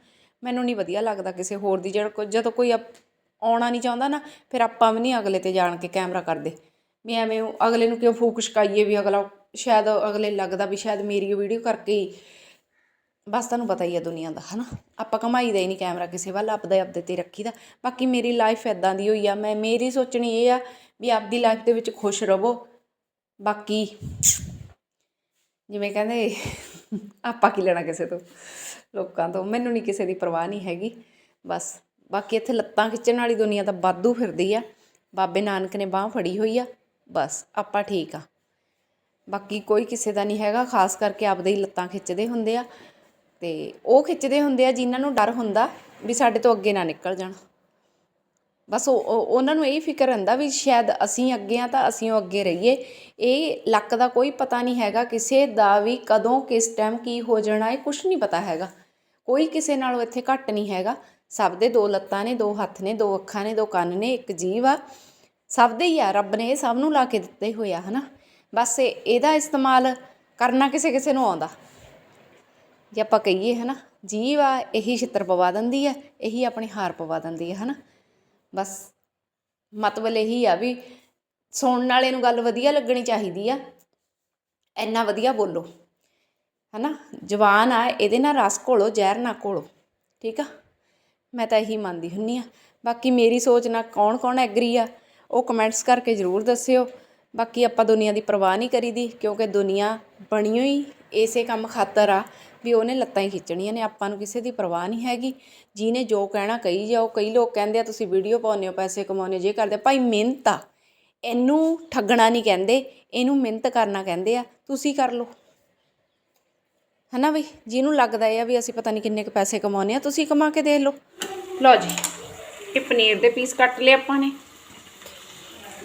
ਮੈਨੂੰ ਨਹੀਂ ਵਧੀਆ ਲੱਗਦਾ ਕਿਸੇ ਹੋਰ ਦੀ, ਜਿਹੜਾ ਜਦੋਂ ਕੋਈ ਆਪ- ਆਉਣਾ ਨਹੀਂ ਚਾਹੁੰਦਾ ਨਾ, ਫਿਰ ਆਪਾਂ ਵੀ ਨਹੀਂ ਅਗਲੇ ਤੇ ਜਾਣ ਕੇ ਕੈਮਰਾ ਕਰਦੇ। ਵੀ ਐਵੇਂ ਅਗਲੇ ਨੂੰ ਕਿਉਂ ਫੂਕ ਛਕਾਈਏ ਵੀ ਅਗਲਾ, ਸ਼ਾਇਦ ਅਗਲੇ ਲੱਗਦਾ ਵੀ ਸ਼ਾਇਦ ਮੇਰੀ ਵੀਡੀਓ ਕਰਕੇ ਹੀ ਬਸ ਤੁਹਾਨੂੰ ਪਤਾ ਹੀ ਆ ਦੁਨੀਆ ਦਾ, ਹਨਾ? ਆਪਾਂ ਕਮਾਈ ਦਾ ਹੀ ਨਹੀਂ ਕੈਮਰਾ ਕਿਸੇ ਵੱਲ, ਆਪਦਾ ਆਪਦੇ ਤੇ ਰੱਖੀਦਾ। ਬਾਕੀ ਮੇਰੀ ਲਾਈਫ ਐਦਾਂ ਦੀ ਹੋਈ ਆ, ਮੈਂ, ਮੇਰੀ ਸੋਚਣੀ ਇਹ ਆ ਵੀ ਆਪਦੀ ਲਾਈਫ ਦੇ ਵਿੱਚ ਖੁਸ਼ ਰਹੋ। ਬਾਕੀ ਜਿਵੇਂ ਕਹਿੰਦੇ, ਆਪਾਂ ਕੀ ਲੈਣਾ ਕਿਸੇ ਤੋਂ? ਲੋਕਾਂ ਤੋਂ। ਮੈਨੂੰ ਨਹੀਂ ਕਿਸੇ ਦੀ ਪਰਵਾਹ ਨਹੀਂ ਹੈਗੀ। ਬਸ, ਬਾਕੀ ਇੱਥੇ ਲੱਤਾਂ ਖਿੱਚਣ ਵਾਲੀ ਦੁਨੀਆ ਤਾਂ ਵਾਧੂ ਫਿਰਦੀ ਆ। ਬਾਬੇ ਨਾਨਕ ਨੇ ਬਾਹ ਫੜੀ ਹੋਈ ਆ। ਬਸ, ਆਪਾਂ ਠੀਕ ਆ। ਬਾਕੀ ਕੋਈ ਕਿਸੇ ਦਾ ਨਹੀਂ ਹੈਗਾ, ਖਾਸ ਕਰਕੇ ਆਪਦੇ ਹੀ ਲੱਤਾਂ ਖਿੱਚਦੇ ਹੁੰਦੇ ਆ। ਤੇ ਉਹ ਖਿੱਚਦੇ ਹੁੰਦੇ ਆ ਜਿਨ੍ਹਾਂ ਨੂੰ ਡਰ ਹੁੰਦਾ ਵੀ ਸਾਡੇ ਤੋਂ ਅੱਗੇ ਨਾ ਨਿਕਲ ਜਾਣ। ਬਸ ਉਹ ਉਹਨਾਂ ਨੂੰ ਇਹ ਫਿਕਰ ਰਹਿੰਦਾ ਵੀ ਸ਼ਾਇਦ ਅਸੀਂ ਅੱਗੇ ਆ ਤਾਂ ਅਸੀਂ ਉਹ ਅੱਗੇ ਰਹੀਏ। ਇਹ ਲੱਕ ਦਾ ਕੋਈ ਪਤਾ ਨਹੀਂ ਹੈਗਾ, ਕਿਸੇ ਦਾ ਵੀ ਕਦੋਂ, ਕਿਸ ਟਾਈਮ ਕੀ ਹੋ ਜਾਣਾ, ਇਹ ਕੁਝ ਨਹੀਂ ਪਤਾ ਹੈਗਾ। ਕੋਈ ਕਿਸੇ ਨਾਲੋਂ ਇੱਥੇ ਘੱਟ ਨਹੀਂ ਹੈਗਾ। ਸਭ ਦੇ ਦੋ ਲੱਤਾਂ ਨੇ, ਦੋ ਹੱਥ ਨੇ, ਦੋ ਅੱਖਾਂ ਨੇ, ਦੋ ਕੰਨ ਨੇ, ਇੱਕ ਜੀਵ ਆ। ਸਭ ਦੇ ਹੀ ਆ, ਰੱਬ ਨੇ ਇਹ ਸਭ ਨੂੰ ਲਾ ਕੇ ਦਿੱਤੇ ਹੋਏ ਆ, ਹਨਾ? ਬਸ ਇਹਦਾ ਇਸਤੇਮਾਲ ਕਰਨਾ ਕਿਸੇ ਕਿਸੇ ਨੂੰ ਆਉਂਦਾ। ਜੇ ਆਪਾਂ ਕਹੀਏ ਹਨਾ, ਜੀਵ ਆ, ਇਹੀ ਛਿੱਤਰ ਪਵਾ ਦਿੰਦੀ ਆ, ਇਹੀ ਆਪਣੀ ਹਾਰ ਪਵਾ ਦਿੰਦੀ ਆ, ਹਨਾ। ਬਸ ਮਤਲਬ ਇਹੀ ਆ ਵੀ ਸੁਣਨ ਵਾਲੇ ਨੂੰ ਗੱਲ ਵਧੀਆ ਲੱਗਣੀ ਚਾਹੀਦੀ ਆ, ਇੰਨਾ ਵਧੀਆ ਬੋਲੋ, ਹਨਾ। ਜਵਾਨ ਆ, ਇਹਦੇ ਨਾਲ ਰਸ ਘੋਲੋ, ਜ਼ਹਿਰ ਨਾ ਘੋਲੋ, ਠੀਕ ਆ। ਮੈਂ ਤਾਂ ਇਹੀ ਮੰਨਦੀ ਹੁੰਨੀ ਆ। ਬਾਕੀ ਮੇਰੀ ਸੋਚ ਨਾਲ ਕੌਣ ਕੌਣ ਐਗਰੀ ਆ, ਉਹ ਕਮੈਂਟਸ ਕਰਕੇ ਜ਼ਰੂਰ ਦੱਸਿਓ। ਬਾਕੀ ਆਪਾਂ ਦੁਨੀਆ ਦੀ ਪਰਵਾਹ ਨਹੀਂ ਕਰੀਦੀ, ਕਿਉਂਕਿ ਦੁਨੀਆ ਬਣੀ ਹੋਈ ਇਸੇ ਕੰਮ ਖਾਤਰ ਆ ਵੀ ਉਹਨੇ ਲੱਤਾਂ ਹੀ ਖਿੱਚਣੀਆਂ ਨੇ, ਆਪਾਂ ਨੂੰ ਕਿਸੇ ਦੀ ਪਰਵਾਹ ਨਹੀਂ ਹੈਗੀ। ਜਿਹਨੇ ਜੋ ਕਹਿਣਾ ਕਹੀ ਜਾਓ, ਕਈ ਲੋਕ ਕਹਿੰਦੇ ਆ, ਤੁਸੀਂ ਵੀਡੀਓ ਪਾਉਂਦੇ ਹੋ, ਪੈਸੇ ਕਮਾਉਂਦੇ ਹੋ, ਜੇ ਕਰਦੇ ਭਾਈ ਮਿਹਨਤ ਆ। ਇਹਨੂੰ ਠੱਗਣਾ ਨਹੀਂ ਕਹਿੰਦੇ, ਇਹਨੂੰ ਮਿਹਨਤ ਕਰਨਾ ਕਹਿੰਦੇ ਆ। ਤੁਸੀਂ ਕਰ ਲਓ। ਹਨਾ ਬਈ? ਜਿਹਨੂੰ ਲੱਗਦਾ ਆ ਵੀ ਅਸੀਂ ਪਤਾ ਨਹੀਂ ਕਿੰਨੇ ਕੁ ਪੈਸੇ ਕਮਾਉਂਦੇ ਆ, ਤੁਸੀਂ ਕਮਾ ਕੇ ਦੇਖ ਲਓ। ਲਓ ਜੀ, ਇਹ ਪਨੀਰ ਦੇ ਪੀਸ ਕੱਟ ਲਏ ਆਪਾਂ ਨੇ।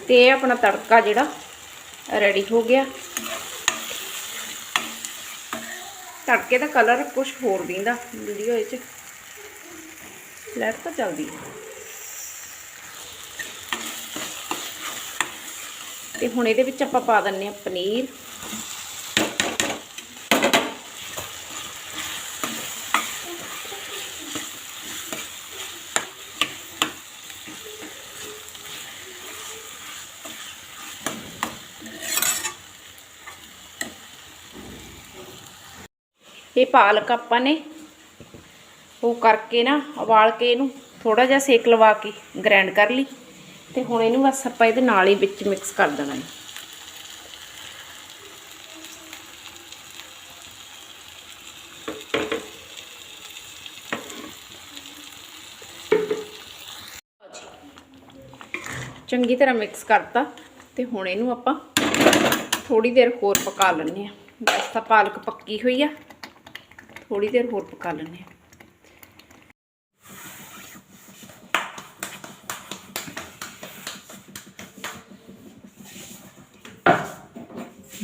ਤੇ ਇਹ ਆਪਣਾ ਤੜਕਾ ਜਿਹੜਾ ਰੈਡੀ ਹੋ ਗਿਆ। ਤੜਕੇ ਦਾ ਕਲਰ ਕੁਝ ਹੋਰ ਦਿੰਦਾ ਵੀਡੀਓ ਵਿੱਚ। ਲਾਈਟ ਤਾਂ ਚੱਲਦੀ ਹੈ। ਤੇ ਹੁਣ ਇਹਦੇ ਵਿੱਚ ਆਪਾਂ ਪਾ ਦਿੰਨੇ ਆ ਪਨੀਰ। ਇਹ ਪਾਲਕ ਆਪਾਂ ਨੇ, ਉਹ ਕਰਕੇ ਨਾ ਉਬਾਲ ਕੇ ਇਹਨੂੰ ਥੋੜਾ ਜਿਹਾ ਸੇਕ ਲਵਾ ਕੇ ਗ੍ਰਾਈਂਡ ਕਰ ਲਈ ਤੇ ਹੁਣ ਇਹਨੂੰ ਬਸ ਆਪਾਂ ਇਹਦੇ ਨਾਲ ਹੀ ਵਿੱਚ ਮਿਕਸ ਕਰ ਦੇਣਾ ਹੈ। ਚੰਗੀ ਤਰ੍ਹਾਂ ਮਿਕਸ ਕਰਤਾ ਤੇ ਹੁਣ ਇਹਨੂੰ ਆਪਾਂ ਥੋੜੀ ਦੇਰ ਹੋਰ ਪਕਾ ਲੈਂਦੇ ਆ ਬਸ ਤਾਂ ਪਾਲਕ ਪੱਕੀ ਹੋਈ ਆ। ਥੋੜੀ ਦੇਰ ਹੋਰ ਪਕਾ ਲੈਂਦੇ ਆ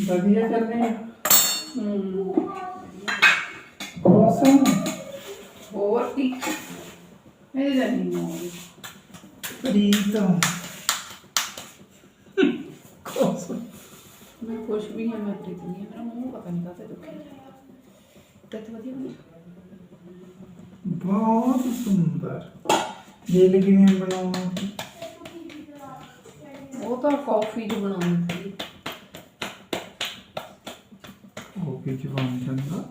ਵਧੀਆ ਚੱਲ ਰਹੇ ਆ ਮੌਸਮ ਹੋਰ ਕੀ ਇਹ ਜਾਨੀ ਮੋਰੀ ਪ੍ਰੀਤਮ ਕੋਸ ਮੈਂ ਖੁਸ਼ ਵੀ ਹਾਂ ਮੈਂ ਪ੍ਰੀਤ ਨਹੀਂ ਮੇਰਾ ਮੂੰਹ ਪਤਾ ਤੇ ਵਧੀਆ ਬਣੀ ਬਹੁਤ ਸੁੰਦਰ। ਜੇਲ ਕਿਵੇਂ ਬਣਾਉਣਾ? ਉਹ ਤਾਂ ਕਾਫੀ ਚ ਬਣਾਉਂਦੀ ਸੀ। ਉਹ ਕੀ ਜਵਾਨ ਚੰਗਾ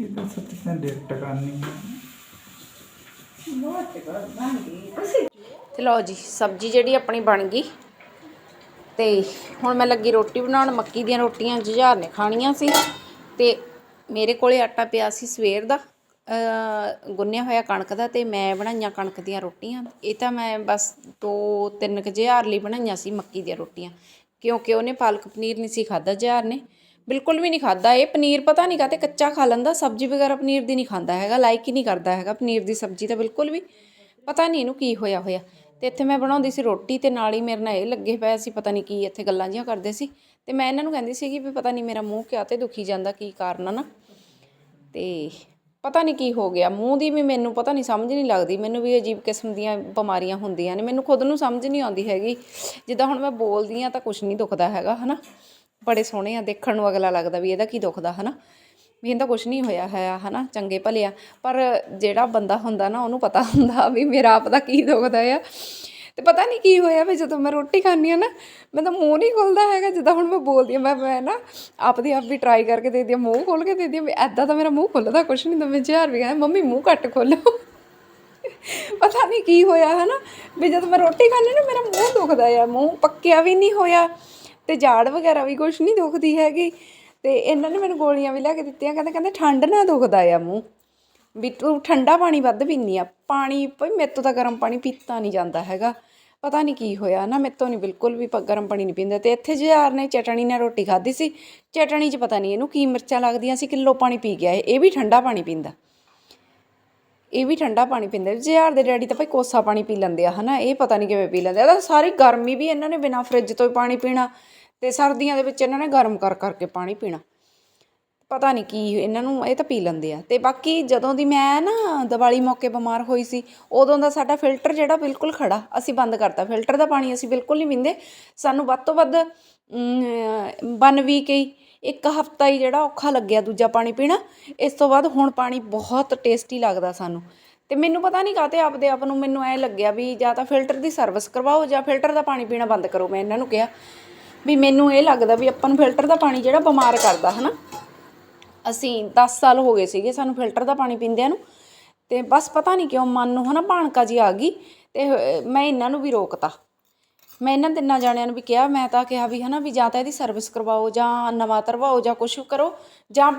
ਇਹ ਤਾਂ ਸੱਚ ਕਰਨੀ ਹੈ ਬਹੁਤ ਕਰ ਬਣ ਗਈ ਤੇ ਲਓ ਜੀ ਸਬਜ਼ੀ ਜਿਹੜੀ ਆਪਣੀ ਬਣ ਗਈ। ਤੇ ਹੁਣ ਮੈਂ ਲੱਗੀ ਰੋਟੀ ਬਣਾਉਣ, ਮੱਕੀ ਦੀਆਂ ਰੋਟੀਆਂ ਜੁਝਾਰ ਨੇ ਖਾਣੀਆਂ ਸੀ ਤੇ ਮੇਰੇ ਕੋਲੇ ਆਟਾ ਪਿਆ ਸੀ ਸਵੇਰ ਦਾ ਗੁੰਨਿਆ ਹੋਇਆ ਕਣਕ ਦਾ ਤੇ ਮੈਂ ਬਣਾਈਆਂ ਕਣਕ ਦੀਆਂ ਰੋਟੀਆਂ। ਇਹ ਤਾਂ ਮੈਂ ਬਸ ਦੋ ਤਿੰਨ ਕੁ ਹਜ਼ਾਰ ਲਈ ਬਣਾਈਆਂ ਸੀ ਮੱਕੀ ਦੀਆਂ ਰੋਟੀਆਂ, ਕਿਉਂਕਿ ਉਹਨੇ ਪਾਲਕ ਪਨੀਰ ਨਹੀਂ ਸੀ ਖਾਦਾ ਹਜ਼ਾਰ ਨੇ। ਬਿਲਕੁਲ ਵੀ ਨਹੀਂ ਖਾਦਾ ਇਹ ਪਨੀਰ ਪਤਾ ਨਹੀਂ ਕਾਤੇ ਕੱਚਾ ਖਾ ਲੈਂਦਾ, ਸਬਜ਼ੀ ਵਗੈਰਾ ਪਨੀਰ ਦੀ ਨਹੀਂ ਖਾਂਦਾ ਹੈਗਾ ਲਾਈਕ ਹੀ ਨਹੀਂ ਕਰਦਾ ਹੈਗਾ ਪਨੀਰ ਦੀ ਸਬਜ਼ੀ ਤਾਂ ਬਿਲਕੁਲ ਵੀ। ਪਤਾ ਨਹੀਂ ਇਹਨੂੰ ਕੀ ਹੋਇਆ ਹੋਇਆ। ਤੇ ਇੱਥੇ ਮੈਂ ਬਣਾਉਂਦੀ ਸੀ ਰੋਟੀ ਤੇ ਨਾਲ ਹੀ ਮੇਰੇ ਨਾਲ ਇਹ ਲੱਗੇ ਪਏ ਸੀ, ਪਤਾ ਨਹੀਂ ਕੀ ਇੱਥੇ ਗੱਲਾਂ ਜਿਹੀਆਂ ਕਰਦੇ ਸੀ। ਤੇ ਮੈਂ ਇਹਨਾਂ ਨੂੰ ਕਹਿੰਦੀ ਸੀਗੀ ਵੀ ਪਤਾ ਨਹੀਂ ਮੇਰਾ ਮੂੰਹ ਕਿਆ ਤੇ ਦੁਖੀ ਜਾਂਦਾ, ਕੀ ਕਾਰਨ ਆ ਨਾ। ਤੇ ਪਤਾ ਨਹੀਂ ਕੀ ਹੋ ਗਿਆ, ਮੂੰਹ ਦੀ ਵੀ ਮੈਨੂੰ ਪਤਾ ਨਹੀਂ ਸਮਝ ਨਹੀਂ ਲੱਗਦੀ, ਮੈਨੂੰ ਵੀ ਅਜੀਬ ਕਿਸਮ ਦੀਆਂ ਬਿਮਾਰੀਆਂ ਹੁੰਦੀਆਂ ਨੇ, ਮੈਨੂੰ ਖੁਦ ਨੂੰ ਸਮਝ ਨਹੀਂ ਆਉਂਦੀ ਹੈਗੀ। ਜਿੱਦਾਂ ਹੁਣ ਮੈਂ ਬੋਲਦੀ ਆ ਤਾਂ ਕੁਝ ਨਹੀਂ ਦੁਖਦਾ ਹੈਗਾ, ਹਨਾ। ਬੜੇ ਸੋਹਣੇ ਆ, ਦੇਖਣ ਨੂੰ ਅਗਲਾ ਲੱਗਦਾ ਵੀ ਇਹਦਾ ਕੀ ਦੁਖਦਾ, ਹਨਾ। ਵੀ ਇਹਦਾ ਕੁਝ ਨਹੀਂ ਹੋਇਆ ਹੈ, ਹਨਾ, ਚੰਗੇ ਭਲੇ ਆ। ਪਰ ਜਿਹੜਾ ਬੰਦਾ ਹੁੰਦਾ ਨਾ, ਉਹਨੂੰ ਪਤਾ ਹੁੰਦਾ ਵੀ ਮੇਰਾ ਆਪ ਦਾ ਕੀ ਦੁਖਦਾ ਆ। ਤੇ ਪਤਾ ਨਹੀਂ ਕੀ ਹੋਇਆ ਵੀ ਜਦੋਂ ਮੈਂ ਰੋਟੀ ਖਾਂਦੀ ਆ ਨਾ, ਮੈਂ ਤਾਂ ਮੂੰਹ ਨਹੀਂ ਖੁੱਲਦਾ ਹੈਗਾ, ਜਿੱਦਾਂ ਹੁਣ ਮੈਂ ਬੋਲਦੀ ਆ ਮੈਂ ਮੈਂ ਨਾ ਆਪਦੇ ਆਪ ਵੀ ਟਰਾਈ ਕਰਕੇ ਦੇਖਦੀ ਆ ਮੂੰਹ ਖੋਲ ਕੇ ਦੇਖਦੀ ਆ ਵੀ ਐਦਾਂ ਤਾਂ ਮੇਰਾ ਮੂੰਹ ਖੁੱਲਦਾ ਕੁਛ ਨਹੀਂ, ਤਾਂ ਮੈਂ ਜ਼ਹਿਰ ਵੀ ਕਹਿੰਦਾ, ਮੰਮੀ, ਮੂੰਹ ਘੱਟ ਖੋਲੋ ਪਤਾ ਨਹੀਂ ਕੀ ਹੋਇਆ ਹੈ ਨਾ ਵੀ ਜਦੋਂ ਮੈਂ ਰੋਟੀ ਖਾਂਦੀ ਨਾ, ਮੇਰਾ ਮੂੰਹ ਦੁਖਦਾ ਆ, ਮੂੰਹ ਪੱਕਿਆ ਵੀ ਨਹੀਂ ਹੋਇਆ ਤੇ ਝਾੜ ਵਗੈਰਾ ਵੀ ਕੁਛ ਨਹੀਂ ਦੁਖਦੀ ਹੈਗੀ। ਤੇ ਇਹਨਾਂ ਨੇ ਮੈਨੂੰ ਗੋਲੀਆਂ ਵੀ ਲਿਆ ਕੇ ਦਿੱਤੀਆਂ, ਕਹਿੰਦੇ ਕਹਿੰਦੇ ਠੰਡ ਨਾਲ ਦੁਖਦਾ ਆ ਮੂੰਹ। ਵੀ ਤੂੰ ਠੰਡਾ ਪਾਣੀ ਵੱਧ ਪੀਨੀ ਆ। ਪਾਣੀ ਭਈ ਮੇਰੇ ਤੋਂ ਤਾਂ ਗਰਮ ਪਾਣੀ ਪੀਤਾ ਨਹੀਂ ਜਾਂਦਾ ਹੈਗਾ। ਪਤਾ ਨਹੀਂ ਕੀ ਹੋਇਆ ਨਾ, ਮੇਰੇ ਤੋਂ ਨਹੀਂ, ਬਿਲਕੁਲ ਵੀ ਪ- ਗਰਮ ਪਾਣੀ ਨਹੀਂ ਪੀਂਦਾ। ਤੇ ਇੱਥੇ ਜਿਆਰ ਨੇ ਚਟਣੀ ਨਾਲ ਰੋਟੀ ਖਾਧੀ ਸੀ, ਚਟਣੀ 'ਚ ਪਤਾ ਨਹੀਂ ਇਹਨੂੰ ਕੀ ਮਿਰਚਾਂ ਲੱਗਦੀਆਂ ਸੀ, ਕਿਲੋ ਪਾਣੀ ਪੀ ਗਿਆ ਇਹ। ਵੀ ਠੰਡਾ ਪਾਣੀ ਪੀਂਦਾ। ਇਹ ਵੀ ਠੰਡਾ ਪਾਣੀ ਪੀਂਦੇ। ਜਿਆਰ ਦੇ ਡੈਡੀ ਤਾਂ ਭਾਈ ਕੋਸਾ ਪਾਣੀ ਪੀ ਲੈਂਦੇ ਆ, ਹਨਾ? ਇਹ ਪਤਾ ਨਹੀਂ ਕਿਵੇਂ ਪੀ ਲੈਂਦੇ ਆ। ਤਾਂ ਸਾਰੀ ਗਰਮੀ ਵੀ ਇਹਨਾਂ ਨੇ ਬਿਨਾਂ ਫ੍ਰਿਜ ਤੋਂ ਹੀ ਪਾਣੀ ਪੀਣਾ। ਤੇ ਸਰਦੀਆਂ ਦੇ ਵਿੱਚ ਇਹਨਾਂ ਨੇ ਗਰਮ ਕਰ ਕਰਕੇ ਪਾਣੀ ਪੀਣਾ। ਪਤਾ ਨਹੀਂ ਕੀ ਇਹਨਾਂ ਨੂੰ ਇਹ ਤਾਂ ਪੀ ਲੈਂਦੇ ਆ। ਤੇ ਬਾਕੀ ਜਦੋਂ ਦੀ ਮੈਂ ਨਾ ਦੀਵਾਲੀ ਮੌਕੇ ਬਿਮਾਰ ਹੋਈ ਸੀ, ਉਦੋਂ ਦਾ ਸਾਡਾ ਫਿਲਟਰ ਜਿਹੜਾ ਬਿਲਕੁਲ ਖੜਾ, ਅਸੀਂ ਬੰਦ ਕਰਤਾ। ਫਿਲਟਰ ਦਾ ਪਾਣੀ ਅਸੀਂ ਬਿਲਕੁਲ ਨਹੀਂ ਪੀਂਦੇ। ਸਾਨੂੰ ਵੱਧ ਤੋਂ ਵੱਧ ਵਨ ਵੀਕ ਹੀ, ਇੱਕ ਹਫਤਾ ਹੀ ਜਿਹੜਾ ਔਖਾ ਲੱਗਿਆ ਦੂਜਾ ਪਾਣੀ ਪੀਣਾ। ਇਸ ਤੋਂ ਬਾਅਦ ਹੁਣ ਪਾਣੀ ਬਹੁਤ ਟੇਸਟੀ ਲੱਗਦਾ ਸਾਨੂੰ। ਤੇ ਮੈਨੂੰ ਪਤਾ ਨਹੀਂ ਕਾਤੇ ਆਪਦੇ ਆਪ ਨੂੰ ਮੈਨੂੰ ਐ ਲੱਗਿਆ ਵੀ ਜਾਂ ਤਾਂ ਫਿਲਟਰ ਦੀ ਸਰਵਿਸ ਕਰਵਾਓ ਜਾਂ ਫਿਲਟਰ ਦਾ ਪਾਣੀ ਪੀਣਾ ਬੰਦ ਕਰੋ, ਮੈਂ ਇਹਨਾਂ ਨੂੰ ਕਿਹਾ। ਵੀ ਮੈਨੂੰ ਇਹ ਲੱਗਦਾ ਵੀ ਆਪਾਂ ਨੂੰ ਫਿਲਟਰ ਦਾ ਪਾਣੀ ਜਿਹੜਾ ਬਿਮਾਰ ਕਰਦਾ, ਹਨਾ? ਅਸੀਂ 10 ਸਾਲ ਹੋ ਗਏ ਸੀਗੇ ਸਾਨੂੰ ਫਿਲਟਰ ਦਾ ਪਾਣੀ ਪੀਂਦਿਆਂ ਨੂੰ, ਤੇ ਬਸ ਪਤਾ ਨਹੀਂ ਕਿਉਂ ਮਨ ਨੂੰ, ਹਨਾ, ਭਾਣਕਾ ਜੀ ਆ ਗਈ ਤੇ ਮੈਂ ਇਹਨਾਂ ਨੂੰ ਵੀ ਰੋਕਤਾ। ਮੈਂ ਇਹਨਾਂ ਤਿੰਨਾਂ ਜਾਣਿਆਂ ਨੂੰ ਵੀ ਕਿਹਾ, ਮੈਂ ਤਾਂ ਕਿਹਾ ਵੀ, ਹਨਾ, ਵੀ ਜਾਂ ਤਾਂ ਇਹਦੀ ਸਰਵਿਸ ਕਰਵਾਓ ਜਾਂ ਨਵਾਂ ਤਰਵਾਓ ਜਾਂ ਕੁਛ ਕਰੋ, ਜਾਂ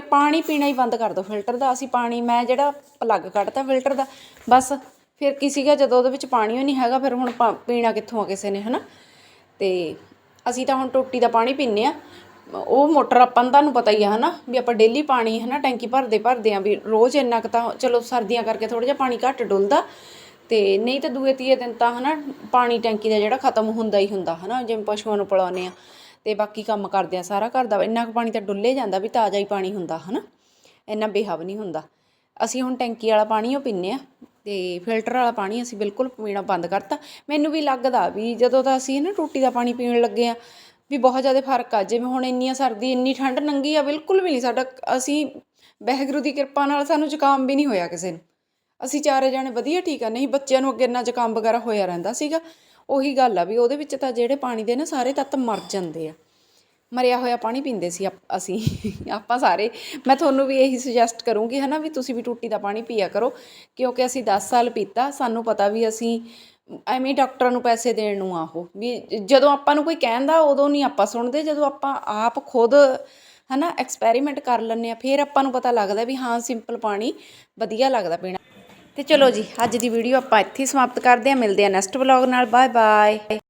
ਪਾਣੀ ਪੀਣਾ ਹੀ ਬੰਦ ਕਰ ਦਿਓ ਫਿਲਟਰ ਦਾ, ਅਸੀਂ ਪਾਣੀ, ਮੈਂ ਜਿਹੜਾ ਪਲੱਗ ਕੱਢਤਾ ਫਿਲਟਰ ਦਾ, ਬਸ ਫਿਰ ਕੀ ਸੀਗਾ, ਜਦੋਂ ਉਹਦੇ ਵਿੱਚ ਪਾਣੀ ਹੀ ਨਹੀਂ ਹੈਗਾ, ਫਿਰ ਹੁਣ ਪਾ- ਪੀਣਾ ਕਿੱਥੋਂ ਆ ਕਿਸੇ ਨੇ, ਹਨਾ? ਤੇ ਅਸੀਂ ਤਾਂ ਹੁਣ ਟੋਟੀ ਦਾ ਪਾਣੀ ਪੀਂਦੇ ਆ ਉਹ ਮੋਟਰ ਆਪਾਂ ਨੂੰ ਤੁਹਾਨੂੰ ਪਤਾ ਹੀ ਆ, ਹਨਾ, ਵੀ ਆਪਾਂ ਡੇਲੀ ਪਾਣੀ, ਹਨਾ, ਟੈਂਕੀ ਭਰਦੇ ਭਰਦੇ ਆ ਵੀ ਰੋਜ਼ ਇੰਨਾ ਕੁ ਤਾਂ ਚਲੋ ਸਰਦੀਆਂ ਕਰਕੇ ਥੋੜਾ ਜਿਹਾ ਪਾਣੀ ਘੱਟ ਡੁੱਲਦਾ। ਤੇ ਨਹੀਂ ਤਾਂ ਦੂਏ ਤੀਏ ਦਿਨ ਤਾਂ, ਹਨਾ, ਪਾਣੀ ਟੈਂਕੀ ਦਾ ਜਿਹੜਾ ਖਤਮ ਹੁੰਦਾ ਹੀ ਹੁੰਦਾ, ਹਨਾ, ਜਿਵੇਂ ਪਸ਼ੂਆਂ ਨੂੰ ਪਿਲਾਉਂਦੇ ਆ ਤੇ ਬਾਕੀ ਕੰਮ ਕਰਦੇ ਆ ਸਾਰਾ ਘਰ ਦਾ, ਇੰਨਾ ਕੁ ਪਾਣੀ ਤਾਂ ਡੁੱਲੇ ਜਾਂਦਾ ਵੀ ਤਾਜ਼ਾ ਹੀ ਪਾਣੀ ਹੁੰਦਾ, ਹਨਾ, ਇੰਨਾ ਬੇਹਵ ਨਹੀਂ ਹੁੰਦਾ। ਅਸੀਂ ਹੁਣ ਟੈਂਕੀ ਵਾਲਾ ਪਾਣੀ ਉਹ ਪੀਂਦੇ ਆ ਤੇ ਫਿਲਟਰ ਵਾਲਾ ਪਾਣੀ ਅਸੀਂ ਬਿਲਕੁਲ ਪੀਣਾ ਬੰਦ ਕਰਤਾ। ਮੈਨੂੰ ਵੀ ਲੱਗਦਾ ਵੀ ਜਦੋਂ ਤਾਂ ਅਸੀਂ ਨਾ ਟੂਟੀ ਦਾ ਪਾਣੀ ਪੀਣ ਲੱਗੇ ਆ ਵੀ ਬਹੁਤ ਜ਼ਿਆਦਾ ਫ਼ਰਕ ਆ। ਜਿਵੇਂ ਹੁਣ ਇੰਨੀਆਂ ਸਰਦੀ, ਇੰਨੀ ਠੰਡ ਨੰਗੀ ਆ, ਬਿਲਕੁਲ ਵੀ ਨਹੀਂ। ਸਾਡਾ ਅਸੀਂ ਵਾਹਿਗੁਰੂ ਦੀ ਕਿਰਪਾ ਨਾਲ ਸਾਨੂੰ ਜ਼ੁਕਾਮ ਵੀ ਨਹੀਂ ਹੋਇਆ ਕਿਸੇ ਨੂੰ। ਅਸੀਂ ਚਾਰੇ ਜਾਣੇ ਵਧੀਆ ਠੀਕ ਆ। ਨਹੀਂ, ਬੱਚਿਆਂ ਨੂੰ ਅੱਗੇ ਇੰਨਾ ਜ਼ੁਕਾਮ ਵਗੈਰਾ ਹੋਇਆ ਰਹਿੰਦਾ ਸੀਗਾ। ਉਹੀ ਗੱਲ ਆ ਵੀ ਉਹਦੇ ਵਿੱਚ ਤਾਂ ਜਿਹੜੇ ਪਾਣੀ ਦੇ ਨਾ ਸਾਰੇ ਤੱਤ ਮਰ ਜਾਂਦੇ ਆ। ਮਰਿਆ ਹੋਇਆ ਪਾਣੀ ਪੀਂਦੇ ਸੀ ਆਪ- ਅਸੀਂ। ਆਪਾਂ ਸਾਰੇ। ਮੈਂ ਤੁਹਾਨੂੰ ਵੀ ਇਹੀ ਸੁਜੈਸਟ ਕਰੂੰਗੀ, ਹਨਾ, ਵੀ ਤੁਸੀਂ ਵੀ ਟੂਟੀ ਦਾ ਪਾਣੀ ਪੀਆ ਕਰੋ। ਕਿਉਂਕਿ ਅਸੀਂ 10 ਸਾਲ ਪੀਤਾ, ਸਾਨੂੰ ਪਤਾ ਵੀ ਅਸੀਂ ਐਵੇਂ ਡਾਕਟਰਾਂ ਨੂੰ ਪੈਸੇ ਦੇਣ ਨੂੰ ਆਹੋ ਵੀ ਜਦੋਂ ਆਪਾਂ ਨੂੰ ਕੋਈ ਕਹਿੰਦਾ, ਉਦੋਂ ਨਹੀਂ ਆਪਾਂ ਸੁਣਦੇ। ਜਦੋਂ ਆਪਾਂ ਆਪ ਖੁਦ, ਹਨਾ ਐਕਸਪੈਰੀਮੈਂਟ ਕਰ ਲੈਂਦੇ ਆ ਫਿਰ ਆਪਾਂ ਨੂੰ ਪਤਾ ਲੱਗਦਾ ਵੀ ਹਾਂ ਸਿੰਪਲ ਪਾਣੀ ਵਧੀਆ ਲੱਗਦਾ ਪੀਣਾ। ਤੇ ਚਲੋ ਜੀ, ਅੱਜ ਦੀ ਵੀਡੀਓ ਆਪਾਂ ਇੱਥੇ ਸਮਾਪਤ ਕਰਦੇ ਹਾਂ। ਮਿਲਦੇ ਹਾਂ ਨੈਕਸਟ ਵਲੌਗ ਨਾਲ। Bye bye